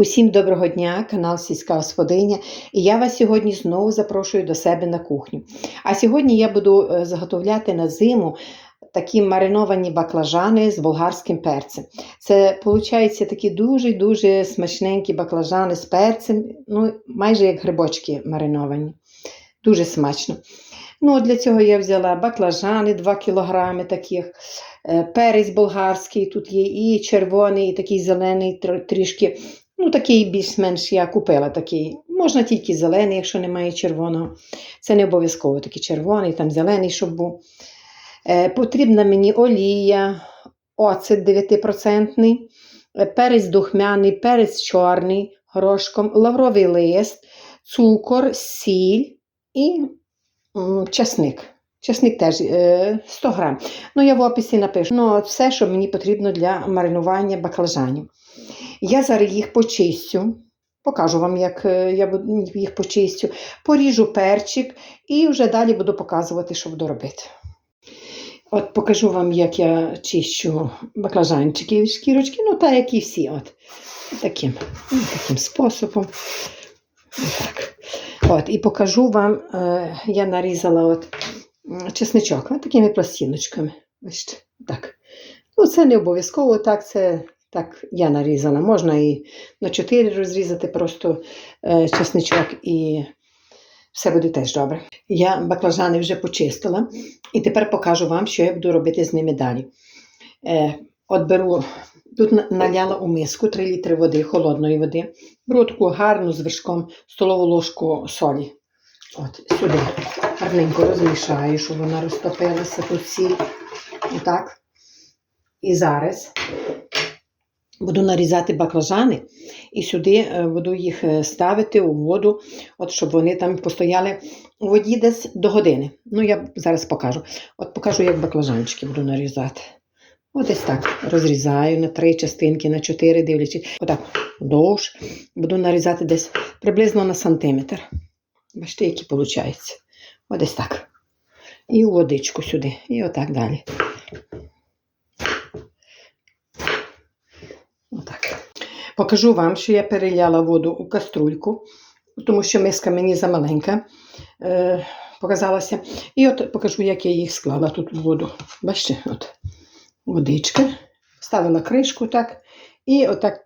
Усім доброго дня, канал Сільська Господиня, і я вас сьогодні знову запрошую до себе на кухню. А сьогодні я буду е, заготовляти на зиму такі мариновані баклажани з болгарським перцем. Це виходить такі дуже-дуже смачненькі баклажани з перцем, ну, майже як грибочки мариновані. Дуже смачно. Ну, Для цього я взяла баклажани 2 кг таких, е, перець болгарський, тут є і червоний, і такий зелений трішки. Ну, такий більш-менш я купила такий. Можна тільки зелений, якщо немає червоного. Це не обов'язково такий червоний, там зелений, щоб був. Е, потрібна мені олія, оцет 9%, е, перець духмяний, перець чорний горошком, лавровий лист, цукор, сіль і м, часник. Часник теж е, 100 грам. Ну, я в описі напишу. Ну, все, що мені потрібно для маринування баклажанів. Я зараз їх почистю. Покажу вам, як е, я їх почистю. Поріжу перчик і вже далі буду показувати, що буду робити. От покажу вам, як я чищу баклажанчики від шкірочки, ну так, як і всі. От. Таким, ну, таким способом. Так. От, і покажу вам, е, я нарізала от, чесничок, такими пластиночками. Бачите, так. Ну, це не обов'язково, так, це так я нарізала. Можна і на 4 розрізати просто е, чесничок і все буде теж добре. Я баклажани вже почистила і тепер покажу вам, що я буду робити з ними далі. Е, от беру, тут наляла у миску 3 літри води, холодної води. Беру таку гарну з вершком столову ложку солі. От, сюди гарненько розмішаю, щоб вона розтопилася тут сіль. Отак. І зараз буду нарізати баклажани і сюди е, буду їх е, ставити у воду, от щоб вони там постояли у воді десь до години. Ну, я зараз покажу. От покажу, як баклажанчики буду нарізати. От десь так розрізаю на три частинки, на чотири, дивлячись. Отак вдовж. Буду нарізати десь приблизно на сантиметр. Бачите, які виходить. От десь так. І водичку сюди. І отак далі. Отак. Покажу вам, що я переляла воду у каструльку, тому що миска мені замаленька е, показалася. І от покажу, як я їх склала тут у воду. Бачите, от водичка. Ставила кришку так. І отак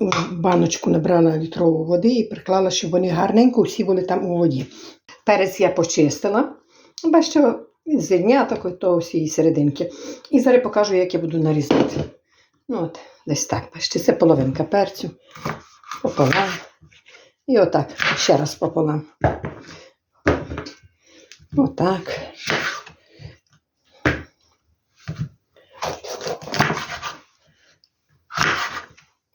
в баночку набрала літрову води і приклала, щоб вони гарненько всі були там у воді. Перець я почистила. Бачите, зерняток, то всі серединки. І зараз покажу, як я буду нарізати. Ну, от, десь так, бачите, це половинка перцю. Пополам. І отак, ще раз пополам. Отак.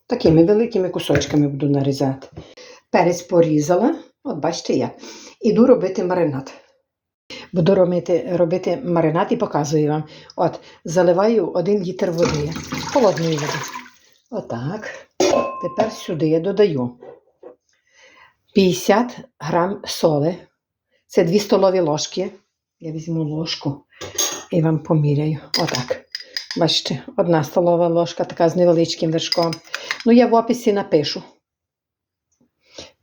Такими великими кусочками буду нарізати. Перець порізала, от бачите як. Іду робити маринад. Буду робити, робити маринад і показую вам. От, заливаю 1 літр води, холодної води. Отак. Тепер сюди я додаю 50 грам соли. Це 2 столові ложки. Я візьму ложку і вам поміряю. Отак. Бачите, одна столова ложка, така з невеличким вершком. Ну, я в описі напишу.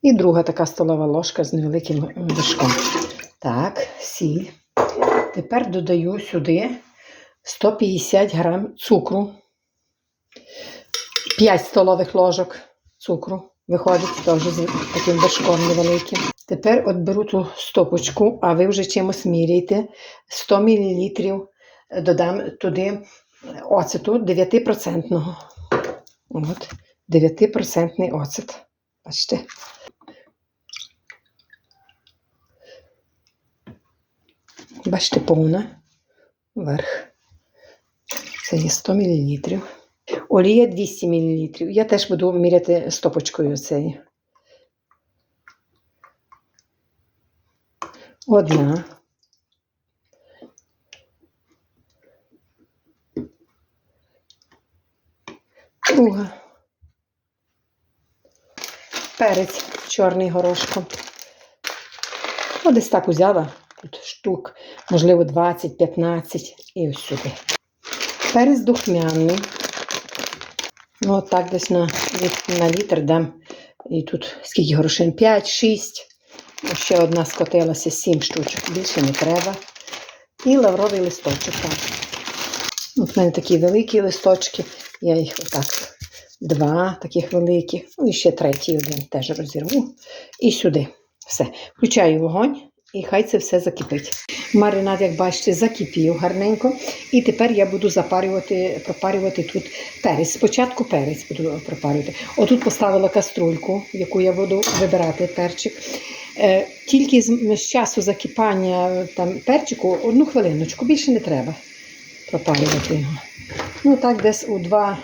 І друга така столова ложка з невеликим вершком. Так, сіль. Тепер додаю сюди 150 грам цукру. 5 столових ложок цукру. Виходить теж з таким вершком невеликим. Тепер от беру ту стопочку, а ви вже чимось міряйте. 100 мл додам туди оцету 9%. От, 9% оцет. Бачите? Бачите, повна верх. Це є 100 мл. Олія 200 мл. Я теж буду міряти стопочкою цією. Одна. Друга. Перець чорний горошком. Десь так узяла. Тут штук, можливо, 20-15 і ось сюди. Перець духмяний. Ну, от так десь на, на літр дам І тут скільки горошин? 5, 6. Ще одна скотилася, 7 штучок. Більше не треба. І лавровий листочок. От в мене такі великі листочки. Я їх отак. Два таких великих. Ну і ще третій один теж розірву. І сюди. Все. Включаю вогонь і хай це все закипить. Маринад, як бачите, закипів гарненько. І тепер я буду запарювати, пропарювати тут перець. Спочатку перець буду пропарювати. Отут поставила каструльку, яку я буду вибирати перчик. Е, Тільки з часу закипання там, перчику одну хвилиночку, більше не треба пропарювати його. Ну так, десь у два,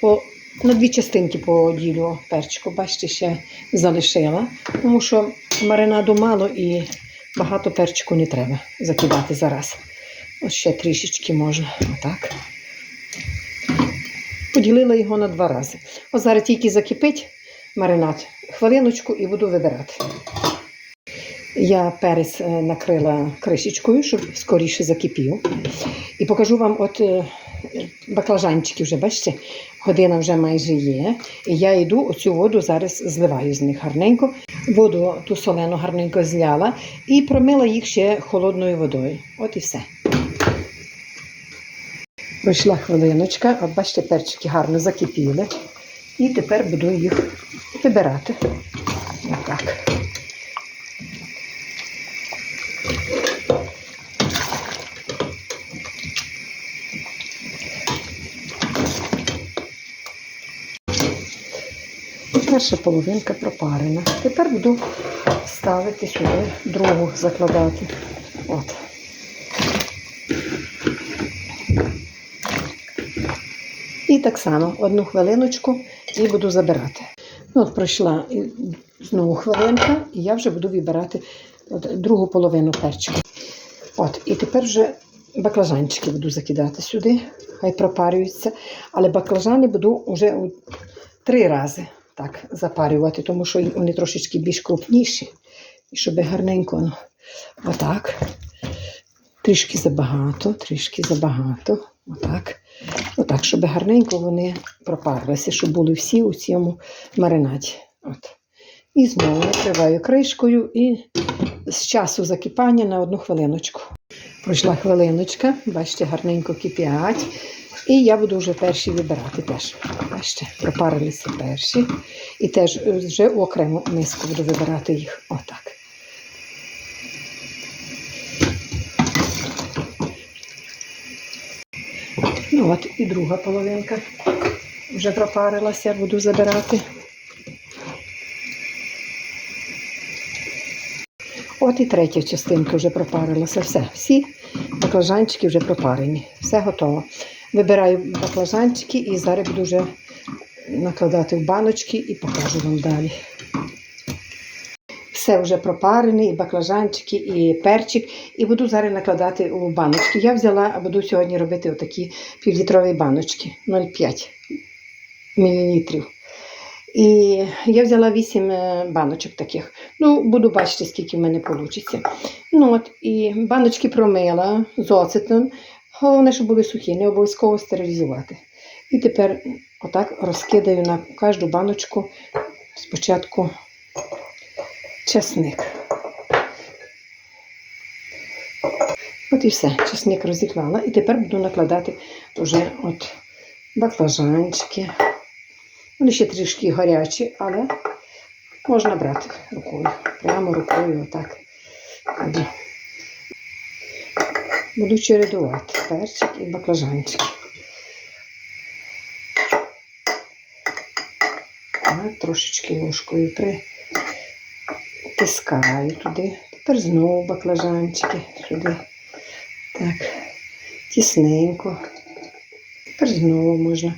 по, на дві частинки поділю перчику. Бачите, ще залишила, тому що маринаду мало і багато перчику не треба закидати зараз. Ось ще трішечки можна. Отак. Поділила його на два рази. Ось зараз тільки закипить маринад, хвилиночку і буду вибирати. Я перець е, накрила кришечкою, щоб скоріше закипів. І покажу вам от е, баклажанчики вже, бачите, година вже майже є. І я йду оцю воду зараз зливаю з них гарненько. Воду ту солену гарненько зляла і промила їх ще холодною водою. От і все. Пройшла хвилиночка, от бачите, перчики гарно закипіли. І тепер буду їх вибирати. Отак. Перша половинка пропарена. Тепер буду ставити сюди другу закладати. От. І так само одну хвилиночку і буду забирати. Ну, от пройшла знову хвилинка, і я вже буду вибирати от, другу половину перчику. От, і тепер вже баклажанчики буду закидати сюди, хай пропарюються. Але баклажани буду вже три рази так запарювати, тому що вони трошечки більш крупніші. І щоб гарненько. Ну, отак. Трішки забагато, трішки забагато. Отак. Отак, щоб гарненько вони пропарилися, щоб були всі у цьому маринаді. От. І знову накриваю кришкою і з часу закипання на одну хвилиночку. Пройшла хвилиночка, бачите, гарненько кипять. І я буду вже перші вибирати теж. Бачите, пропарилися перші. І теж е, вже окрему миску буду вибирати їх. Отак. Ну от і друга половинка вже пропарилася, буду забирати. От і третя частинка вже пропарилася. Все, всі баклажанчики вже пропарені. Все готово. Вибираю баклажанчики і зараз буду вже накладати в баночки і покажу вам далі. Все вже пропарене, і баклажанчики, і перчик. І буду зараз накладати у баночки. Я взяла, буду сьогодні робити отакі півлітрові баночки 0,5 мл. І я взяла 8 е, баночок таких. Ну, буду бачити, скільки в мене вийде. Ну, от, і баночки промила з оцетом. Головне, щоб були сухі, не обов'язково стерилізувати. І тепер отак розкидаю на кожну баночку спочатку чесник. От і все, чесник розіклала. І тепер буду накладати вже от баклажанчики. Вони ще трішки гарячі, але можна брати рукою. Прямо рукою отак. Буду, чередувати перчик і баклажанчики. Так, трошечки ложкою притискаю туди. Тепер знову баклажанчики сюди. Так, тісненько. Тепер знову можна.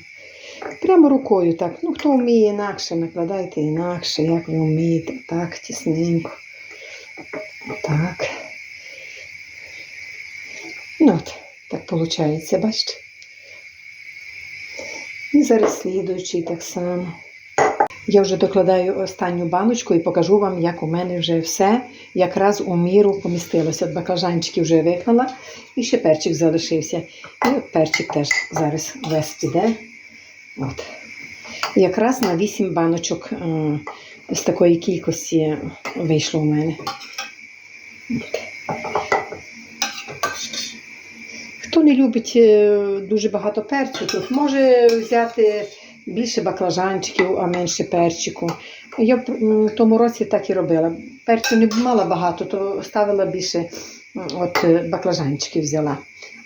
Прямо рукою так. Ну, хто вміє інакше, накладайте інакше, як ви вмієте. Так, тісненько. Так. Ну от, так виходить, бачите? І зараз слідуючий так само. Я вже докладаю останню баночку і покажу вам, як у мене вже все якраз у міру помістилося. От баклажанчики вже виклала, і ще перчик залишився. І от перчик теж зараз весь піде. От. Якраз на 8 баночок е, з такої кількості вийшло у мене. Хто не любить е, дуже багато тут може взяти більше баклажанчиків, а менше перчику. Я в тому році так і робила. Перцю не мала багато, то ставила більше от, е, баклажанчиків взяла.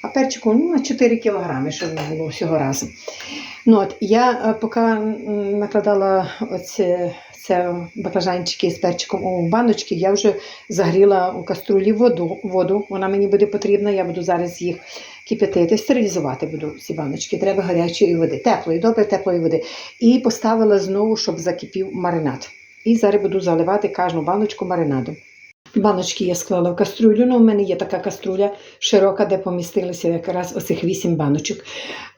А перчику ну, на 4 кілограми, щоб було всього разу. Ну, от, я е, поки накладала оце, це баклажанчики з перчиком у баночки, я вже загріла у каструлі воду, воду. Вона мені буде потрібна, я буду зараз їх кип'ятити, стерилізувати буду ці баночки. Треба гарячої води, теплої, добре теплої води. І поставила знову, щоб закипів маринад. І зараз буду заливати кожну баночку маринадом. Баночки я склала в каструлю. Ну, у мене є така каструля широка, де помістилися якраз оцих вісім баночок.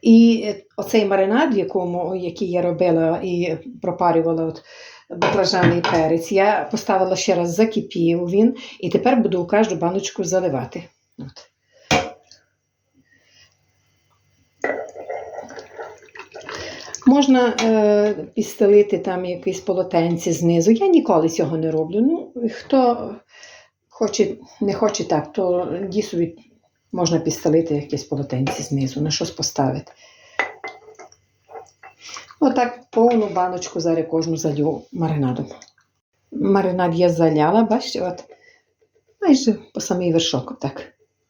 І оцей маринад, якому, який я робила і пропарювала от баклажани перець, я поставила ще раз, закипів він, і тепер буду у кожну баночку заливати. От. Можна е, підстелити там якісь полотенці знизу. Я ніколи цього не роблю. Ну, хто хоче, не хоче так, то дійсно можна підстелити якісь полотенці знизу, на щось поставити. Отак повну баночку зараз кожну залью маринадом. Маринад я заляла, бачите, от майже по самий вершок, отак.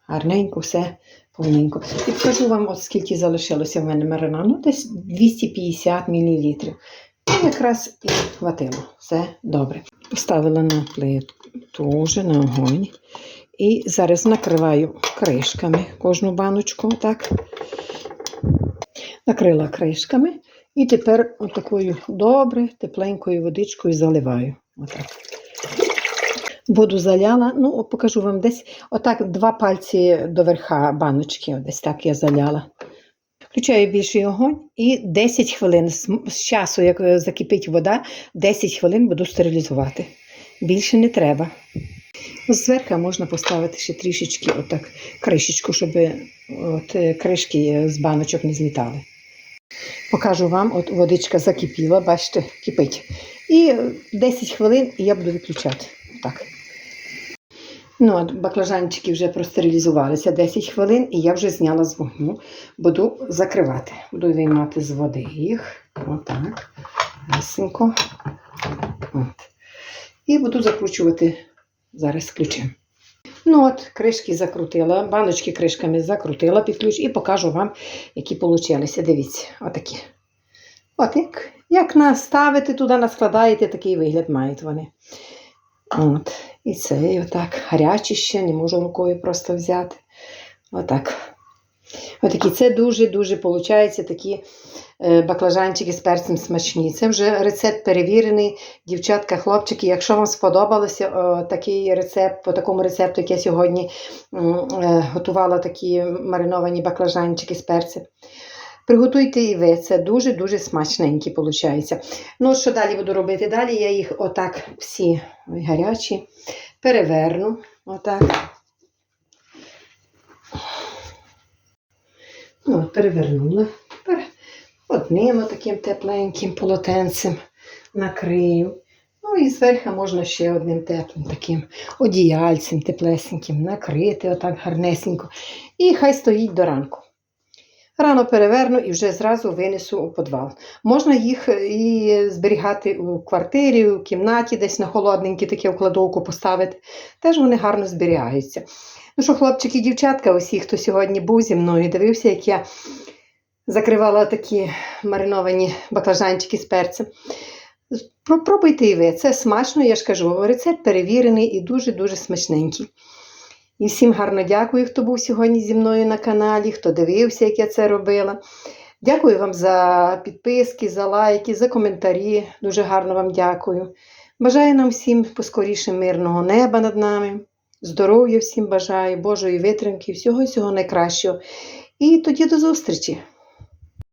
Гарненько, все повненько. І покажу вам, от скільки залишилося в мене маринаду. Десь 250 мл. І якраз і хватило. Все добре. Поставила на плиту вже на огонь. І зараз накриваю кришками кожну баночку. Так. Накрила кришками. І тепер отакою добре, тепленькою водичкою заливаю. Отак. Воду заляла, ну, покажу вам десь отак два пальці до верха баночки, десь так я заляла. Включаю більший огонь і 10 хвилин з часу, як е, закипить вода, 10 хвилин буду стерилізувати. Більше не треба. Зверху можна поставити ще трішечки отак кришечку, щоб от, е, кришки з баночок не злітали. Покажу вам, от водичка закипіла, бачите, кипить. І е, 10 хвилин і я буду виключати. Так. Ну, от баклажанчики вже простерилізувалися 10 хвилин, і я вже зняла з вогню. Буду закривати. Буду виймати з води їх. Отак. От. І буду закручувати зараз ключем. Ну от, кришки закрутила, баночки кришками закрутила під ключ і покажу вам, які получилися. Дивіться, отакі. От як, як наставити туди, наскладаєте, такий вигляд мають вони. От. І цей отак гарячий ще, не можу рукою просто взяти. Отак. Отакі. Це дуже-дуже виходить такі е, баклажанчики з перцем смачні. Це вже рецепт перевірений. Дівчатка, хлопчики, якщо вам сподобалося такий рецепт, по такому рецепту, як я сьогодні е, готувала такі мариновані баклажанчики з перцем. Приготуйте і ви, це дуже-дуже смачненькі виходить. Ну, що далі буду робити? Далі я їх отак всі гарячі переверну. Отак. Ну, перевернула. Тепер одним таким тепленьким полотенцем накрию. Ну і зверху можна ще одним теплим таким одіяльцем теплесеньким накрити, отак гарнесенько. І хай стоїть до ранку. Рано переверну і вже зразу винесу у підвал. Можна їх і зберігати у квартирі, у кімнаті, десь на холодненькі таке в кладовку поставити. Теж вони гарно зберігаються. Ну що, хлопчики і дівчатка, усі, хто сьогодні був зі мною, дивився, як я закривала такі мариновані баклажанчики з перцем. Пробуйте і ви, це смачно, я ж кажу, рецепт перевірений і дуже-дуже смачненький. І всім гарно дякую, хто був сьогодні зі мною на каналі, хто дивився, як я це робила. Дякую вам за підписки, за лайки, за коментарі. Дуже гарно вам дякую. Бажаю нам всім поскоріше мирного неба над нами. Здоров'я всім бажаю, Божої витримки, всього всього найкращого. І тоді до зустрічі!